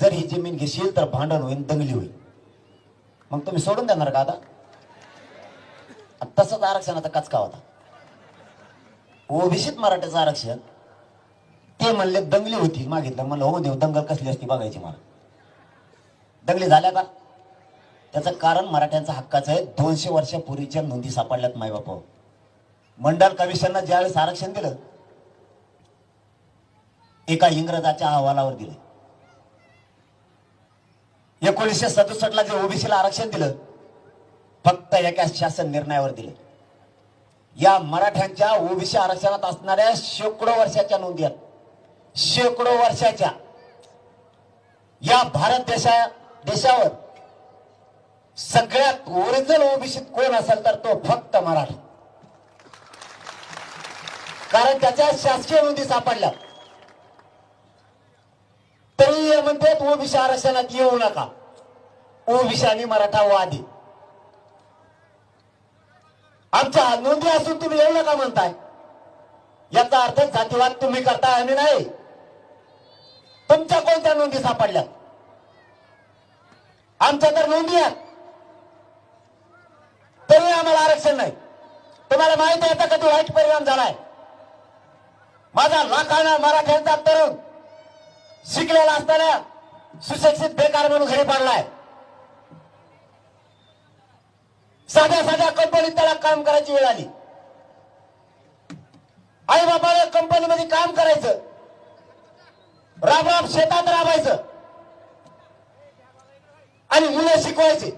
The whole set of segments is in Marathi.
जर ही जमीन घेशील तर भांडण होईल दंगली होईल. मग तुम्ही सोडून देणार का आता? तसंच आरक्षणाचा कचका होता. ओबीसीत मराठ्याचं आरक्षण ते म्हणले दंगली होती. मागितलं म्हणलं हो देव दंगल कसली असती बघायची मला. दंगली झाल्या का? त्याचं कारण मराठ्यांचा हक्काचं आहे. दोनशे वर्षापूर्वीच्या नोंदी सापडल्यात मायबाप मंडल कमिशननं ज्यावेळेस आरक्षण दिलं एका इंग्रजाच्या अहवालावर दिलं. एकोणीसशे सदुसष्ट ला जे ओबीसीला आरक्षण दिलं फक्त एका शासन निर्णयावर दिले. या मराठ्यांच्या ओबीसी आरक्षणात असणाऱ्या शेकडो वर्षाच्या नोंदी आहेत. शेकडो वर्षाच्या. या भारत देशा देशावर सगळ्यात ओरिजिनल ओबीसीत कोण असेल तर तो फक्त मराठा. कारण त्याच्या शासकीय नोंदी सापडल्या. काय म्हणतात ओबीसी आरक्षणात येऊ नका. ओबीसी आणि मराठा वादी. आमच्या नोंदी असून तुम्ही येऊ नका म्हणताय. याचा अर्थ जातीवाद तुम्ही करताय आम्ही नाही. तुमच्या कोणत्या नोंदी सापडल्या आमच्या तर नोंदी आहेत. तरी आम्हाला आरक्षण नाही. तुम्हाला माहिती आहे का कधी वाईट परिणाम झालाय. माझा लाखाना मराठ्यांचा तरुण शिकलेला असताना सुशिक्षित बेकार म्हणून घरी पडलाय. साध्या साध्या कंपनीत त्याला काम करायची वेळ आली. आई बाबाला कंपनीमध्ये काम करायचं. राबराब शेतात राबायचं. आणि मुलं शिकवायची.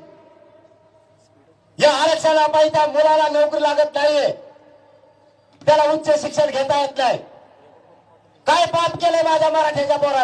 या आरक्षणाला पाहिजे त्या मुलाला नोकरी लागत नाहीये त्याला उच्च शिक्षण घेता येत नाही. काय पाप केले माझ्या मराठीच्या पोरानं?